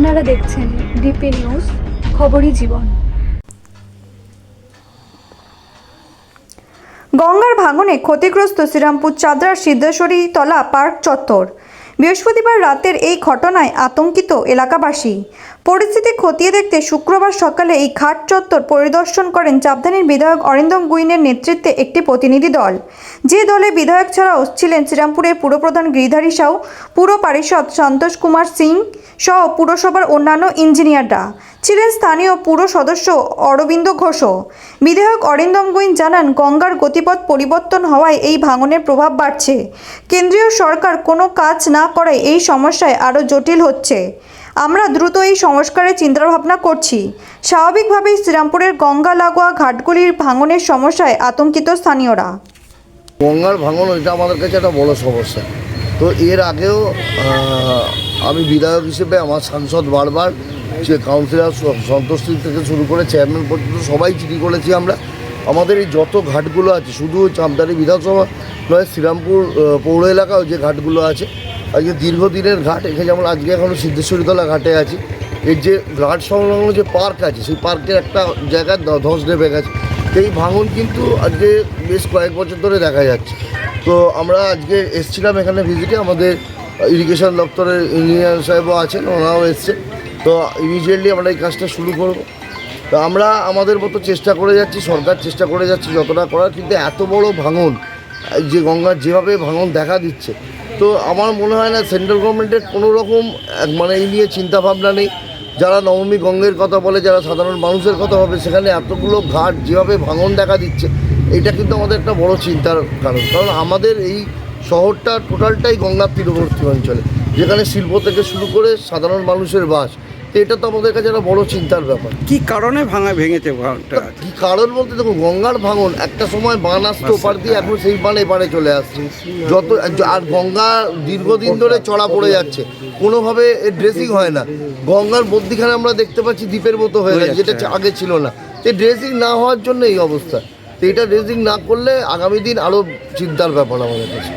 আপনারা দেখছেন DP news, খবরই জীবন। গঙ্গার ভাঙনে ক্ষতিগ্রস্ত শ্রীরামপুর চাদরার সিদ্ধেশ্বরী তলা পার্ক চত্বর। বৃহস্পতিবার রাতের এই ঘটনায় আতঙ্কিত এলাকাবাসী। পরিস্থিতি খতিয়ে দেখতে শুক্রবার সকালে এই ঘাট চত্বর পরিদর্শন করেন চাপধানীর বিধায়ক অরিন্দম গুইনের নেতৃত্বে একটি প্রতিনিধি দল। যে দলে বিধায়ক ছাড়াও ছিলেন শ্রীরামপুরের পুরপ্রধান গিরিধারী সাউ, পুর পারিষদ সন্তোষ কুমার সিং সহ পুরসভার অন্যান্য ইঞ্জিনিয়াররা। ছিলেন স্থানীয় পুর সদস্য অরবিন্দ ঘোষও। বিধায়ক অরিন্দম গুইন জানান, গঙ্গার গতিপথ পরিবর্তন হওয়ায় এই ভাঙনের প্রভাব বাড়ছে। কেন্দ্রীয় সরকার কোনো কাজ না করায় এই সমস্যায় আরও জটিল হচ্ছে। আমরা দ্রুত এই সংস্কারের চিন্তাভাবনা করছি। স্বাভাবিকভাবেই শ্রীরামপুরের গঙ্গা লাগোয়া ঘাটগুলির ভাঙনের সমস্যায় আতঙ্কিত স্থানীয়রা। গঙ্গার ভাঙন এটা আমাদের কাছে একটা বড় সমস্যা। তো এর আগেও আমি বিধায়ক হিসেবে, আমার সাংসদ বারবার যে কাউন্সিলর সন্তোষী থেকে শুরু করে চেয়ারম্যান পর্যন্ত সবাই চিঠি করেছি আমরা। আমাদের এই যত ঘাটগুলো আছে, শুধু চামদারি বিধানসভা নয়, শ্রীরামপুর পৌর এলাকাও যে ঘাটগুলো আছে আজকে দীর্ঘদিনের ঘাট এখানে যেমন আজকে এখনও সিদ্ধেশ্বরীতলা ঘাটে আছি। এর যে ঘাট সংলগ্ন যে পার্ক আছে, সেই পার্কের একটা জায়গায় ধ- ধস নেমে গেছে। এই ভাঙন কিন্তু আজকে বেশ কয়েক বছর ধরে দেখা যাচ্ছে। তো আমরা আজকে এসছিলাম এখানে ভিজিটে আমাদের ইরিগেশন দপ্তরের ইঞ্জিনিয়ার সাহেবও আছেন ওনারাও এসছে। তো ইমিডিয়েটলি আমরা এই কাজটা শুরু করব। তো আমরা আমাদের মতো চেষ্টা করে যাচ্ছি, সরকার চেষ্টা করে যাচ্ছে যতটা করার, কিন্তু এত বড় ভাঙন যে গঙ্গার যেভাবে ভাঙন দেখা দিচ্ছে। তো আমার মনে হয় না সেন্ট্রাল গভর্নমেন্টের কোনো রকম মানে এই নিয়ে চিন্তাভাবনা নেই। যারা নবমী গঙ্গের কথা বলে, যারা সাধারণ মানুষের কথা হবে সেখানে এতগুলো ঘাট যেভাবে ভাঙন দেখা দিচ্ছে, এটা কিন্তু আমাদের একটা বড় চিন্তার কারণ। কারণ আমাদের এই শহরটা টোটালটাই গঙ্গার তীরবর্তী অঞ্চলে, যেখানে শিল্প থেকে শুরু করে সাধারণ মানুষের বাস তো এটা তো আমাদের কাছে একটা বড় চিন্তার ব্যাপার। কি কারণে ভাঙা ভেঙেছে ঘরটা কি কারণ বলতে দেখো গঙ্গার ভাঙন একটা সময় বান আসতো ওপার দিয়ে এখন সেই বান এপারে চলে আসছে। যত আর গঙ্গা দীর্ঘদিন ধরে চড়া পড়ে যাচ্ছে। কোনোভাবে ড্রেসিং হয় না। গঙ্গার মধ্যিখানে আমরা দেখতে পাচ্ছি দ্বীপের মতো হয়ে হয়ে গেছে যেটা আগে ছিল না। তো ড্রেসিং না হওয়ার জন্য এই অবস্থা। তো এটা ড্রেসিং না করলে আগামী দিন আরও চিন্তার ব্যাপার আমাদের কাছে।